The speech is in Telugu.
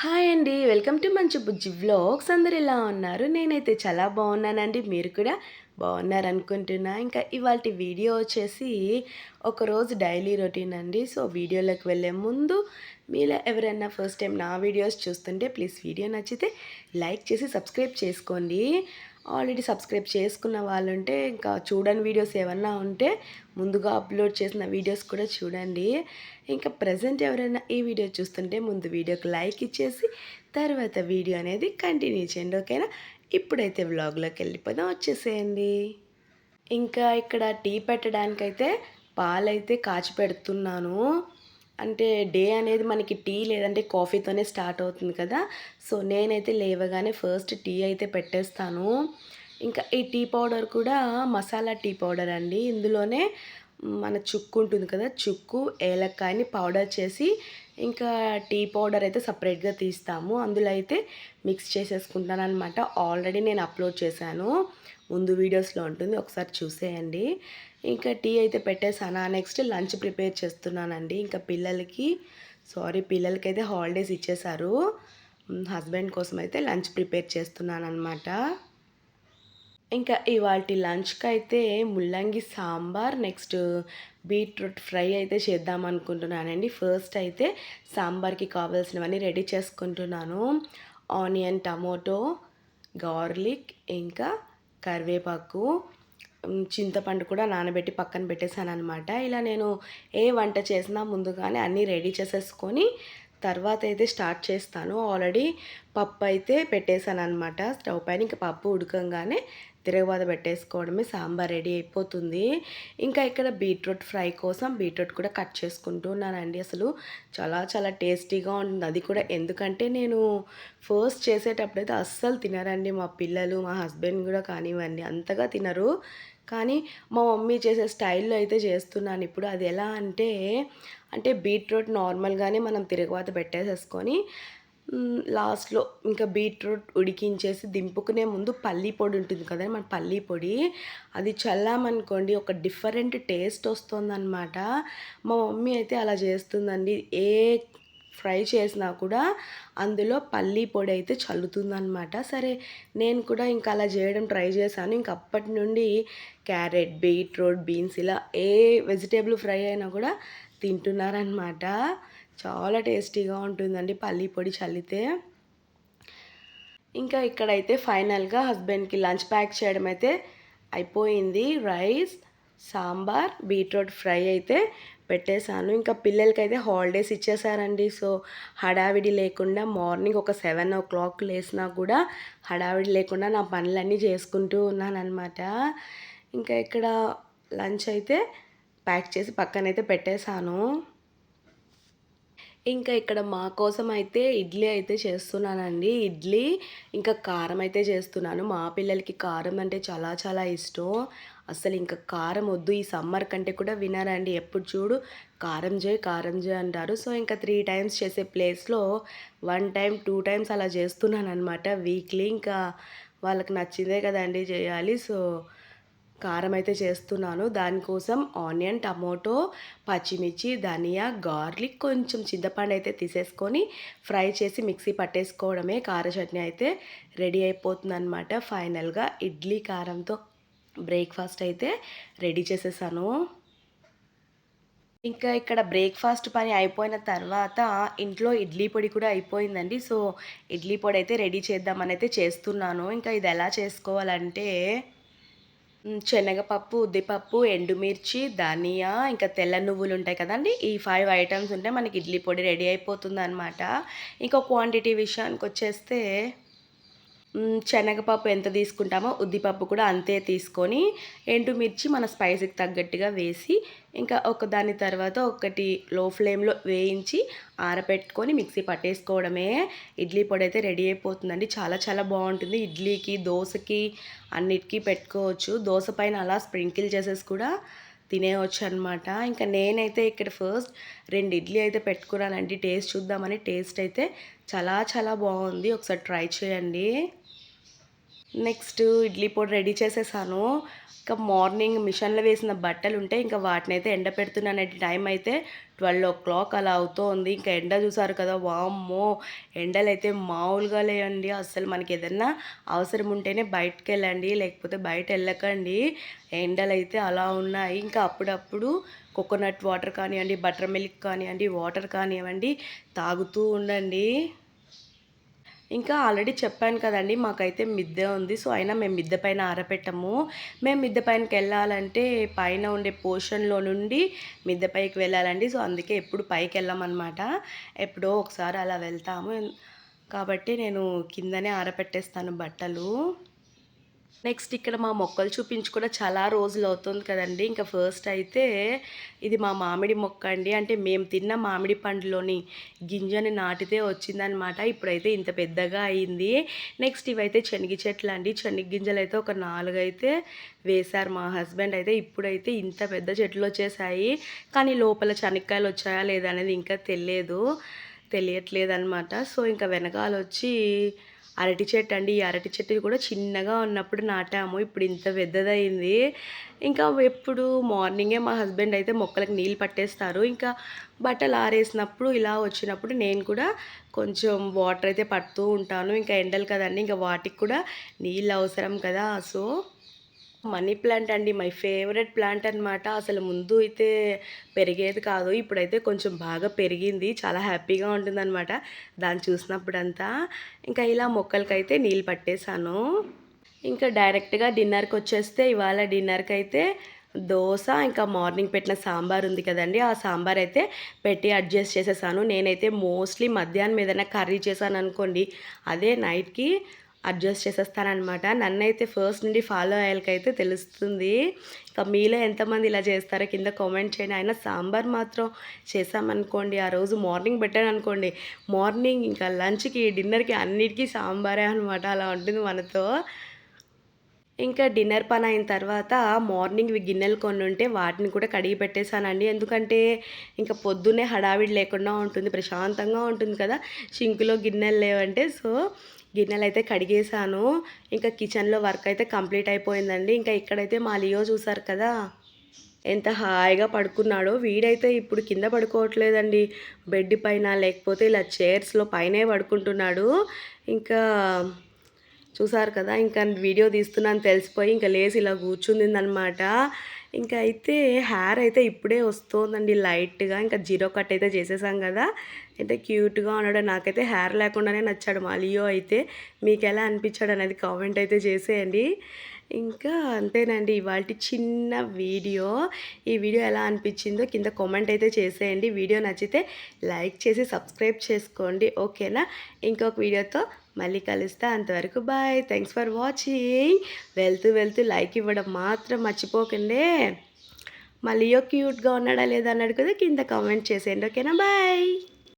హాయ్ అండి. వెల్కమ్ టు మంచి బుజ్జి వ్లాగ్స్. అందరు ఎలా ఉన్నారు? నేనైతే చాలా బాగున్నానండి. మీరు కూడా బాగున్నారు అనుకుంటున్నా ఇంకా ఇవాళ వీడియో వచ్చేసి ఒకరోజు డైలీ రొటీన్ అండి. సో వీడియోలోకి వెళ్ళే ముందు మీలో ఎవరైనా ఫస్ట్ టైం నా వీడియోస్ చూస్తుంటే ప్లీజ్ వీడియో నచ్చితే లైక్ చేసి సబ్స్క్రైబ్ చేసుకోండి. ఆల్రెడీ సబ్స్క్రైబ్ చేసుకున్న వాళ్ళు ఉంటే ఇంకా చూడని వీడియోస్ ఏమన్నా ఉంటే ముందుగా అప్లోడ్ చేసిన వీడియోస్ కూడా చూడండి. ఇంకా ప్రజెంట్ ఎవరైనా ఈ వీడియో చూస్తుంటే ముందు వీడియోకి లైక్ ఇచ్చేసి తర్వాత వీడియో అనేది కంటిన్యూ చేయండి ఓకేనా? ఇప్పుడైతే వ్లాగ్లోకి వెళ్ళిపోదాం వచ్చేసేయండి. ఇంకా ఇక్కడ టీ పెట్టడానికైతే పాలైతే కాచి పెడుతున్నాను. అంటే డే అనేది మనకి టీ లేదంటే కాఫీతోనే స్టార్ట్ అవుతుంది కదా. సో నేనైతే లేవగానే ఫస్ట్ టీ అయితే పెట్టేస్తాను. ఇంకా ఈ టీ పౌడర్ కూడా మసాలా టీ పౌడర్ అండి. ఇందులోనే మన చుక్కు ఉంటుంది కదా చుక్కు ఏలక్కాయని పౌడర్ చేసి ఇంకా టీ పౌడర్ అయితే సపరేట్గా తీస్తాము. అందులో అయితే మిక్స్ చేసేసుకుంటాను అనమాట ఆల్రెడీ నేను అప్లోడ్ చేశాను. ముందు వీడియోస్లో ఉంటుంది ఒకసారి చూసేయండి. ఇంకా టీ అయితే పెట్టేసాను నెక్స్ట్ లంచ్ ప్రిపేర్ చేస్తున్నానండి. ఇంకా పిల్లలకి సారీ పిల్లలకి అయితే హాలిడేస్ ఇచ్చేశారు. హస్బెండ్ కోసం అయితే లంచ్ ప్రిపేర్ చేస్తున్నాను అనమాట ఇంకా ఇవాటి లంచ్కి అయితే ముల్లంగి సాంబార్ నెక్స్ట్ బీట్రూట్ ఫ్రై అయితే చేద్దాం అనుకుంటున్నానండి. ఫస్ట్ అయితే సాంబార్కి కావాల్సినవన్నీ రెడీ చేసుకుంటున్నాను. ఆనియన్ టమోటో గార్లిక్ ఇంకా కరివేపాకు చింతపండు కూడా నానబెట్టి పక్కన పెట్టేశాను అనమాట ఇలా నేను ఏ వంట చేసినా ముందుగానే అన్నీ రెడీ చేసేసుకొని తర్వాత అయితే స్టార్ట్ చేస్తాను. ఆల్రెడీ పప్పు అయితే పెట్టేశాను అనమాట స్టవ్ పైన ఇంకా పప్పు ఉడకంగానే తిరగబాత పెట్టేసుకోవడమే. సాంబార్ రెడీ అయిపోతుంది. ఇంకా ఇక్కడ బీట్రూట్ ఫ్రై కోసం బీట్రూట్ కూడా కట్ చేసుకుంటూ ఉన్నానండి అసలు చాలా చాలా టేస్టీగా ఉంటుంది. అది కూడా ఎందుకంటే నేను ఫస్ట్ చేసేటప్పుడైతే అస్సలు తినరండి మా పిల్లలు మా హస్బెండ్ కూడా కానివ్వండి. అంతగా తినరు. కానీ మా మమ్మీ చేసే స్టైల్లో అయితే చేస్తున్నాను. ఇప్పుడు అది ఎలా అంటే అంటే బీట్రూట్ నార్మల్గానే మనం తిరగవాత పెట్టేసేసుకొని లాస్ట్లో ఇంకా బీట్రూట్ ఉడికించేసి దింపుకునే ముందు పల్లీ పొడి ఉంటుంది కదా మన పల్లీ పొడి అది చల్లామనుకోండి ఒక డిఫరెంట్ టేస్ట్ వస్తుందన్నమాట. మా మమ్మీ అయితే అలా చేస్తుందండి. ఏ ఫ్రై చేసినా కూడా అందులో పల్లీ పొడి అయితే చల్లుతుందనమాట సరే నేను కూడా ఇంకా అలా చేయడం ట్రై చేశాను. ఇంక అప్పటి నుండి క్యారెట్ బీట్రూట్ బీన్స్ ఇలా ఏ వెజిటేబుల్ ఫ్రై అయినా కూడా తింటున్నారనమాట చాలా టేస్టీగా ఉంటుందండి పల్లీ పొడి చల్లితే. ఇంకా ఇక్కడైతే ఫైనల్గా హస్బెండ్కి లంచ్ ప్యాక్ చేయడం అయితే అయిపోయింది. రైస్ సాంబార్ బీట్రూట్ ఫ్రై అయితే పెట్టేశాను. ఇంకా పిల్లలకైతే హాలిడేస్ ఇచ్చేసారండి సో హడావిడి లేకుండా మార్నింగ్ ఒక సెవెన్ ఓ క్లాక్ లేసినా కూడా హడావిడి లేకుండా నా పనులన్నీ చేసుకుంటూ ఉన్నాను ఇంకా ఇక్కడ లంచ్ అయితే ప్యాక్ చేసి పక్కనైతే పెట్టేశాను. ఇంకా ఇక్కడ మా కోసం అయితే ఇడ్లీ అయితే చేస్తున్నానండి. ఇడ్లీ ఇంకా కారం అయితే చేస్తున్నాను. మా పిల్లలకి కారం అంటే చాలా చాలా ఇష్టం. అసలు ఇంకా కారం వద్దు ఈ సమ్మర్ కంటే కూడా వినారండి. ఎప్పుడు చూడు కారం చేయి కారం చేయి అంటారు. సో ఇంకా త్రీ టైమ్స్ చేసే ప్లేస్లో వన్ టైం టూ టైమ్స్ అలా చేస్తున్నాను అనమాట వీక్లీ ఇంకా వాళ్ళకి నచ్చిందే కదండి చేయాలి. సో కారం అయితే చేస్తున్నాను. దానికోసం ఆనియన్ టమోటో పచ్చిమిర్చి ధనియా గార్లిక్ కొంచెం చింతపండు అయితే తీసేసుకొని ఫ్రై చేసి మిక్సీ పట్టేసుకోవడమే. కార చట్నీ అయితే రెడీ అయిపోతుంది అనమాట ఫైనల్గా ఇడ్లీ కారంతో బ్రేక్ఫాస్ట్ అయితే రెడీ చేసేసాను. ఇంకా ఇక్కడ బ్రేక్ఫాస్ట్ పని అయిపోయిన తర్వాత ఇంట్లో ఇడ్లీ పొడి కూడా అయిపోయిందండి. సో ఇడ్లీ పొడి అయితే రెడీ చేద్దామని అయితే చేస్తున్నాను. ఇంకా ఇది ఎలా చేసుకోవాలంటే శనగపప్పు ఉద్దిపప్పు ఎండుమిర్చి ధనియా ఇంకా తెల్ల నువ్వులు ఉంటాయి కదండి. ఈ ఫైవ్ ఐటమ్స్ ఉంటే మనకి ఇడ్లీ పొడి రెడీ అయిపోతుంది అనమాట ఇంకా క్వాంటిటీ విషయానికి వచ్చేస్తే శనగపప్పు ఎంత తీసుకుంటామో ఉద్దిపప్పు కూడా అంతే తీసుకొని ఎండుమిర్చి మన స్పైసీకి తగ్గట్టుగా వేసి ఇంకా ఒక దాని తర్వాత ఒకటి లో ఫ్లేమ్లో వేయించి ఆరబెట్టుకొని మిక్సీ పట్టేసుకోవడమే. ఇడ్లీ పొడి అయితే రెడీ అయిపోతుందండి. చాలా చాలా బాగుంటుంది. ఇడ్లీకి దోశకి అన్నిటికీ పెట్టుకోవచ్చు. దోశ పైన అలా స్ప్రింకిల్ చేసేసి కూడా తినేయవచ్చు అనమాట ఇంకా నేనైతే ఇక్కడ ఫస్ట్ రెండు ఇడ్లీ అయితే పెట్టుకున్నానండి. టేస్ట్ చూద్దామని టేస్ట్ అయితే చాలా చాలా బాగుంది. ఒకసారి ట్రై చేయండి. నెక్స్ట్ ఇడ్లీ పొడి రెడీ చేసేసాను. ఇంకా మార్నింగ్ మిషన్లో వేసిన బట్టలు ఉంటే ఇంకా వాటిని అయితే ఎండ పెడుతున్నాను. టైం అయితే ట్వెల్వ్ ఓ క్లాక్ అలా అవుతోంది. ఇంకా ఎండ చూసారు కదా వామ్మో! ఎండలు అయితే మామూలుగా లేవండి. అసలు మనకి ఏదన్నా అవసరం ఉంటేనే బయటకు వెళ్ళండి లేకపోతే బయట వెళ్ళకండి ఎండలు అయితే అలా ఉన్నాయి. ఇంకా అప్పుడప్పుడు కోకోనట్ వాటర్ కానివ్వండి బటర్ మిల్క్ కానివ్వండి వాటర్ కానివ్వండి తాగుతూ ఉండండి. ఇంకా ఆల్రెడీ చెప్పాను కదండి మాకైతే మిద్దె ఉంది. సో అయినా మేము మిద్దె పైన ఆరపెట్టము. మేము మిద్దె పైనకి వెళ్ళాలంటే పైన ఉండే పోర్షన్లో నుండి మిద్దె పైకి వెళ్ళాలండి. సో అందుకే ఎప్పుడు పైకి వెళ్ళామన్నమాట. ఎప్పుడో ఒకసారి అలా వెళ్తాము. కాబట్టి నేను కిందనే ఆరపెట్టేస్తాను బట్టలు. నెక్స్ట్ ఇక్కడ మా మొక్కలు చూపించి కూడా చాలా రోజులు అవుతుంది కదండి. ఇంకా ఫస్ట్ అయితే ఇది మా మామిడి మొక్క అండి. అంటే మేము తిన్న మామిడి పండులోని గింజని నాటితే వచ్చిందనమాట ఇప్పుడైతే ఇంత పెద్దగా అయింది. నెక్స్ట్ ఇవైతే శనగ చెట్లు అండి. శనగ గింజలు అయితే ఒక నాలుగు అయితే వేశారు మా హస్బెండ్. అయితే ఇప్పుడైతే ఇంత పెద్ద చెట్లు వచ్చేసాయి. కానీ లోపల చెనక్కాయలు వచ్చాయా లేదా అనేది ఇంకా తెలియదు తెలియట్లేదు అనమాట సో ఇంకా వెనకాల వచ్చి అరటి చెట్టు అండి. ఈ అరటి చెట్టు కూడా చిన్నగా ఉన్నప్పుడు నాటాము. ఇప్పుడు ఇంత పెద్దదైంది ఇంకా ఎప్పుడు మార్నింగే మా హస్బెండ్ అయితే మొక్కలకు నీళ్ళు పట్టేస్తారు. ఇంకా బట్టలు ఆరేసినప్పుడు ఇలా వచ్చినప్పుడు నేను కూడా కొంచెం వాటర్ అయితే పడుతూ ఉంటాను. ఇంకా ఎండలు కదండి. ఇంకా వాటికి కూడా నీళ్ళు అవసరం కదా. సో మనీ ప్లాంట్ అండి. మై ఫేవరెట్ ప్లాంట్ అనమాట అసలు ముందు అయితే పెరిగేది కాదు. ఇప్పుడైతే కొంచెం బాగా పెరిగింది. చాలా హ్యాపీగా ఉంటుందన్నమాట. దాన్ని చూసినప్పుడంతా. ఇంకా ఇలా మొక్కలకైతే నీళ్ళు పట్టేశాను. ఇంకా డైరెక్ట్గా డిన్నర్కి వచ్చేస్తే ఇవాళ డిన్నర్కి అయితే దోశ ఇంకా మార్నింగ్ పెట్టిన సాంబార్ ఉంది కదండి. ఆ సాంబార్ అయితే పెట్టి అడ్జస్ట్ చేసేసాను. నేనైతే మోస్ట్లీ మధ్యాహ్నం ఏదైనా కర్రీ చేశాను అనుకోండి అదే నైట్కి అడ్జస్ట్ చేసేస్తానమాట నన్నైతే ఫస్ట్ నుండి ఫాలో అయ్యాలకైతే తెలుస్తుంది. ఇంకా మీలో ఎంతమంది ఇలా చేస్తారో కింద కామెంట్ చేయండి. అయినా సాంబార్ మాత్రం చేసామనుకోండి ఆ రోజు మార్నింగ్ పెట్టాను అనుకోండి మార్నింగ్ ఇంకా లంచ్కి డిన్నర్కి అన్నిటికీ సాంబారే అనమాట. అలా ఉంటుంది మనతో. ఇంకా డిన్నర్ పని అయిన తర్వాత మార్నింగ్ గిన్నెలు కొన్ని ఉంటే వాటిని కూడా కడిగి పెట్టేశానండి. ఎందుకంటే ఇంకా పొద్దున్నే హడావిడి లేకుండా ఉంటుంది ప్రశాంతంగా ఉంటుంది కదా. సింకులో గిన్నెలు లేవంటే సో గిన్నెలు అయితే కడిగేశాను. ఇంకా కిచెన్లో వర్క్ అయితే కంప్లీట్ అయిపోయిందండి. ఇంకా ఇక్కడైతే మా లియో చూసారు కదా ఎంత హాయిగా పడుకున్నాడో. వీడైతే ఇప్పుడు కింద పడుకోవట్లేదండి. బెడ్ పైన లేకపోతే ఇలా చైర్స్లో పైనే పడుకుంటున్నాడు. ఇంకా చూసారు కదా ఇంకా వీడియో తీస్తున్నాను తెలిసిపోయి ఇంకా లేసి ఇలా కూర్చుంది ఇంకా అయితే హెయిర్ అయితే ఇప్పుడే వస్తుందండి లైట్గా ఇంకా జీరో కట్ అయితే చేసేసాం కదా. అయితే క్యూట్గా ఉన్నాడు నాకైతే హెయిర్ లేకుండానే నచ్చాడు మాలియో అయితే. మీకు ఎలా అనిపించాడు అనేది కామెంట్ అయితే చేసేయండి. ఇంకా అంతేనండి ఇవాళ చిన్న వీడియో. ఈ వీడియో ఎలా అనిపించిందో కింద కామెంట్ అయితే చేసేయండి. వీడియో నచ్చితే లైక్ చేసి సబ్స్క్రైబ్ చేసుకోండి ఓకేనా? ఇంకొక వీడియోతో మళ్ళీ కలుస్తా. అంతవరకు బాయ్. థ్యాంక్స్ ఫర్ వాచింగ్ వెళ్తూ వెళ్తూ లైక్ ఇవ్వడం మాత్రం మర్చిపోకండి. మళ్ళీ క్యూట్గా ఉన్నాడా లేదా అన్నాడు కదా కింద కామెంట్ చేసేయండి. ఓకేనా బాయ్